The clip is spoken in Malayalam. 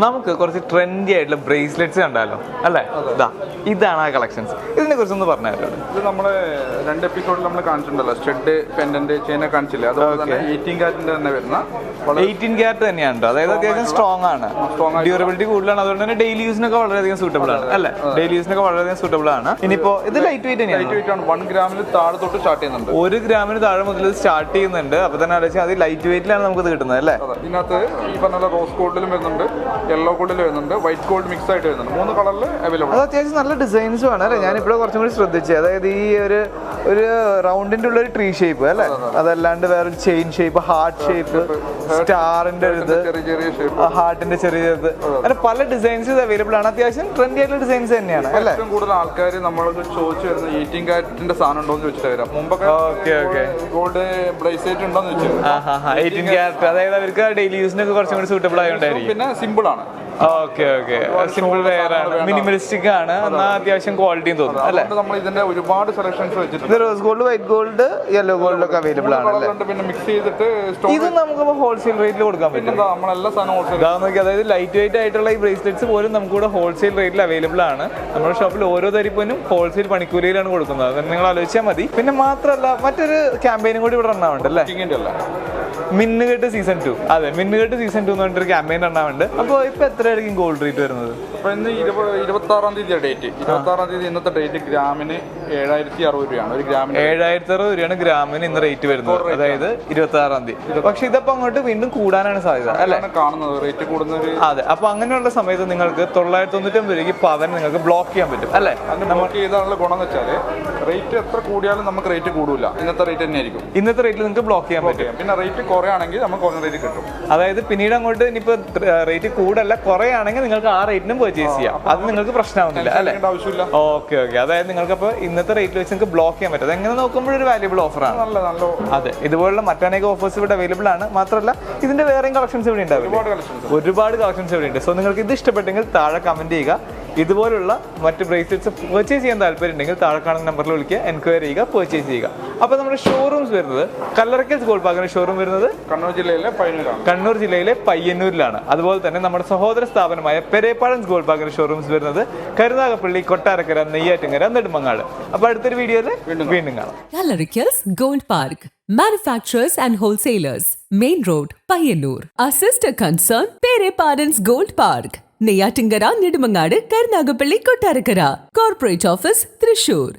നമുക്ക് കുറച്ച് ട്രെൻഡി ആയിട്ടുള്ള ബ്രേസ്ലെറ്റ്സ് കണ്ടാലോ? അല്ലേ? ഇതാ ഇതാണ് ആ കളക്ഷൻസ് ഇതിനെ കുറിച്ച് ഒന്ന് പറഞ്ഞു ഇത് നമ്മൾ രണ്ട് എപ്പിസോഡിൽ നമ്മൾ കാണിച്ചിട്ടുണ്ടല്ലോ. സ്റ്റെഡ് പെൻഡന്റ് ചെയിനെ കാണിച്ചില്ലേ? അതുപോലെ തന്നെ എയ്റ്റീൻ കാറ്റിന്റെ തന്നെ വരുന്ന വളരെ എയ്റ്റീൻ ക്യാരറ്റ് തന്നെയാണ് അതായത് അത്യാവശ്യം സ്ട്രോങ് ആണ്. ഡ്യൂറബിലിറ്റി കൂടുതലാണ്. അതുകൊണ്ട് തന്നെ ഡെയിലി യൂസിനൊക്കെ വളരെയധികം സൂട്ടബിൾ ആണ്. അല്ലേ? ഡെയിലി യൂസിനൊക്കെ വളരെയധികം സൂട്ടബിൾ ആണ്. ഇനിയിപ്പോ ഇത് ലൈറ്റ് വെയിറ്റ് തന്നെയാണ്? ലൈറ്റ് വെയിറ്റ് ആണ് വൺ ഗ്രാമിൽ താഴെ തൊട്ട് സ്റ്റാർട്ട് ചെയ്യുന്നുണ്ട്. ഒരു ഗ്രാമിന് താഴെ മുതൽ സ്റ്റാർട്ട് ചെയ്യുന്നുണ്ട്. അപ്പൊ തന്നെ ആലോചിച്ചാൽ അത് ലൈറ്റ് വെയിറ്റിലാണ് നമുക്ക് കിട്ടുന്നത് അല്ലേ? ഇതിനകത്ത് ഈ പറഞ്ഞ റോസ് ഗോൾഡിലും വരുന്നുണ്ട്. യെല്ലോ ഗോൾഡിൽ വരുന്നുണ്ട്. വൈറ്റ് ഗോൾഡ് മിക്സ് ആയിട്ട് വരുന്നുണ്ട്. മൂന്ന് കളറിൽ അവൈലബിൾ അത് അത്യാവശ്യം നല്ല ഡിസൈൻസും ആണ് അല്ലേ? ഞാനിപ്പോഴും കുറച്ചും കൂടി ശ്രദ്ധിച്ചത് അതായത് ഈ ഒരു ഒരു റൗണ്ടിന്റെ ഉള്ള ഒരു ട്രീ ഷേപ്പ് അല്ലേ? അതല്ലാണ്ട് വേറൊരു ചെയിൻ ഷേപ്പ് ഹാർട്ട് ഷേപ്പ് സ്റ്റാറിന്റെ ഒരു ഇത് ചെറിയ ഹാർട്ടിന്റെ ഇത്. അങ്ങനെ പല ഡിസൈൻസ് ഇത് അവൈലബിൾ ആണ്. അത്യാവശ്യം ട്രെൻഡി ആയിട്ടുള്ള ഡിസൈൻസ് തന്നെയാണ് അല്ലേ? ഏറ്റവും കൂടുതൽ ആൾക്കാർ നമ്മളോട് ചോദിച്ചു വരുന്ന എയ്റ്റീൻ കാരറ്റിന്റെ സാധനം ഉണ്ടോ എന്ന് ചോദിച്ചിട്ട് വരാം. മുമ്പൊക്കെ ഓക്കെ ഓക്കെ. ഗോൾഡ് ബ്രേസ്ലെറ്റ് ഉണ്ടോന്ന് ചോദിച്ചു എയ്റ്റീൻ കാറ്റ് അതായത് അവർക്ക് ഡെയിലി യൂസിനൊക്കെ കുറച്ചും കൂടി സൂട്ടബിൾ ആയതുകൊണ്ടായിരിക്കും പിന്നെ സിമ്പിൾ ആണ് ഓക്കെ ഓക്കെ. സിമ്പിൾ വെയർ ആണ് മിനിമലിസ്റ്റിക് ആണ്. എന്നാൽ അത്യാവശ്യം ക്വാളിറ്റിയും തോന്നും അല്ലേ? നമ്മൾ ഇതിന്റെ ഒരുപാട് സെലക്ഷൻസ് വെച്ചിട്ടുണ്ട്. Rose gold white gold yellow gold ഒക്കെ അവൈലബിൾ ആണ് അല്ലേ? പിന്നെ മിക്സ് ചെയ്തിട്ട് ഇത് നമുക്ക് ഹോൾസെയിൽ റേറ്റിൽ കൊടുക്കാൻ പറ്റും. നമ്മളെല്ലാ സാധനവും ഹോൾസെയിൽ ഇതാ നോക്കി അതായത് ലൈറ്റ് വെയിറ്റ് ആയിട്ടുള്ള ഈ ബ്രേസ്ലെറ്റ്സ് പോലും നമുക്ക് ഇവിടെ ഹോൾസെയിൽ റേറ്റിൽ അവൈലബിൾ ആണ്. നമ്മുടെ ഷോപ്പിൽ ഓരോ തരിപ്പനും ഹോൾസെയിൽ പണിക്കൂലിയിലാണ് കൊടുക്കുന്നത്. അത് നിങ്ങൾ ആലോചിച്ചാൽ മതി. പിന്നെ മാത്രമല്ല മറ്റൊരു ക്യാമ്പയിനും കൂടി ഇവിടെ റണ്ണാവുണ്ട് അല്ല? മിന്നുകെട്ട് സീസൺ ടു അതെ മിന്നുകെട്ട് സീസൺ ടു എന്ന് പറഞ്ഞിട്ട് ക്യാമ്പയിൻ ഉണ്ടാവുന്നുണ്ട് അപ്പോൾ ഇപ്പൊ എത്രയായിരിക്കും ഗോൾഡ് റേറ്റ് വരുന്നത്? അപ്പോൾ ഇന്ന് ഇരുപത് ഇരുപത്തി ആറാം തീയതി ഡേറ്റ് ഇരുപത്തി ആറാം തീയതി ഇന്നത്തെ ഡേറ്റ് ഗ്രാമിന് ഏഴായിരത്തി അറുപത് രൂപയാണ്. ഒരു ഗ്രാമിന് ഏഴായിരത്തി അറുപത് രൂപയാണ് ഗ്രാമിന് ഇന്ന് റേറ്റ് വരുന്നത്. അതായത് ഇരുപത്തി ആറാം തീയതി പക്ഷെ ഇതപ്പോ അങ്ങോട്ട് വീണ്ടും കൂടാനാണ് സാധ്യത അല്ലെ? കാണുന്നത്. റേറ്റ് കൂടുന്ന അതെ അപ്പൊ അങ്ങനെയുള്ള സമയത്ത് നിങ്ങൾക്ക് തൊള്ളായിരത്തി തൊണ്ണൂറ്റൊമ്പത് രൂപയ്ക്ക് പവൻ നിങ്ങൾക്ക് ബ്ലോക്ക് ചെയ്യാൻ പറ്റും അല്ലേ? നമുക്ക് ചെയ്താലുള്ള ഗുണം എന്ന് വെച്ചാൽ റേറ്റ് എത്ര കൂടിയാലും നമുക്ക് റേറ്റ് കൂടില്ല ഇന്നത്തെ റേറ്റ് തന്നെ ആയിരിക്കും ഇന്നത്തെ റേറ്റിൽ നിങ്ങൾക്ക് ബ്ലോക്ക് ചെയ്യാൻ പറ്റും. പിന്നെ റേറ്റ് കുറയാണെങ്കിൽ നമുക്ക് കുറഞ്ഞ റേറ്റ് കിട്ടും. അതായത് പിന്നീട് അങ്ങോട്ട് ഇനിയിപ്പോ റേറ്റ് കൂടല്ല കുറയാണെങ്കിൽ നിങ്ങൾക്ക് ആ റേറ്റിനും പർച്ചേസ് ചെയ്യാം. അത് നിങ്ങൾക്ക് പ്രശ്നമാവുന്നില്ല അല്ലേ? ആവശ്യമില്ല. Okay okay. അതായത് നിങ്ങൾക്ക് അപ്പോൾ ഇന്നത്തെ റേറ്റ് വെച്ച് നിങ്ങൾക്ക് ബ്ലോക്ക് ചെയ്യാൻ പറ്റും. അതെങ്ങനെ നോക്കുമ്പോൾ ഒരു വാല്യുബിൾ ഓഫറാണ് നല്ല നല്ല അതെ ഇതുപോലുള്ള മറ്റനേക ഓഫേഴ്സ് ഇവിടെ അവൈലബിൾ ആണ്. മാത്രമല്ല ഇതിന്റെ വേറെയും കളക്ഷൻസ് ഇവിടെ ഉണ്ടാവില്ല? ഒരുപാട് കളക്ഷൻസ് ഇവിടെ ഉണ്ട്. സോ നിങ്ങൾക്ക് ഇത് ഇഷ്ടപ്പെട്ടെങ്കിൽ താഴെ കമന്റ് ചെയ്യുക. ഇതുപോലുള്ള മറ്റ് ബ്രേസ്ലെറ്റ്സ് പർച്ചേസ് ചെയ്യാൻ താല്പര്യം ഉണ്ടെങ്കിൽ താഴെ കാണുന്ന നമ്പറിൽ വിളിക്കുക എൻക്വയറി ചെയ്യുക പർച്ചേസ് ചെയ്യുക അപ്പോൾ നമ്മുടെ ഷോറൂംസ് വരുന്നത് കല്ലറക്കൽസ് ഗോൾഡ് പാക്കിന്റെ ഷോറൂം വരുന്നത് കണ്ണൂർ ജില്ലയിലെ പയ്യന്നൂരാണ് കണ്ണൂർ ജില്ലയിലെ പയ്യന്നൂരിലാണ് അതുപോലെ തന്നെ നമ്മുടെ സഹോദര സ്ഥാപനമായ പെരേപ്പാടൻസ് ഗോൾഡ് പാക്കിന്റെ ഷോറൂംസ് വരുന്നത് കരുനാഗപ്പള്ളി കൊട്ടാരക്കര നെയ്യാറ്റങ്കര നെടുമങ്ങാട് അപ്പോൾ അടുത്തൊരു വീഡിയോയിൽ വീണ്ടും കാണാം Calaricals gold park Manufacturers and wholesalers. Main Road, Payanur. Our sister concern, Pere Parents Gold Park. Neyyattinkara Nedumangad Karunagappally Kottarakkara. Corporate office Thrissur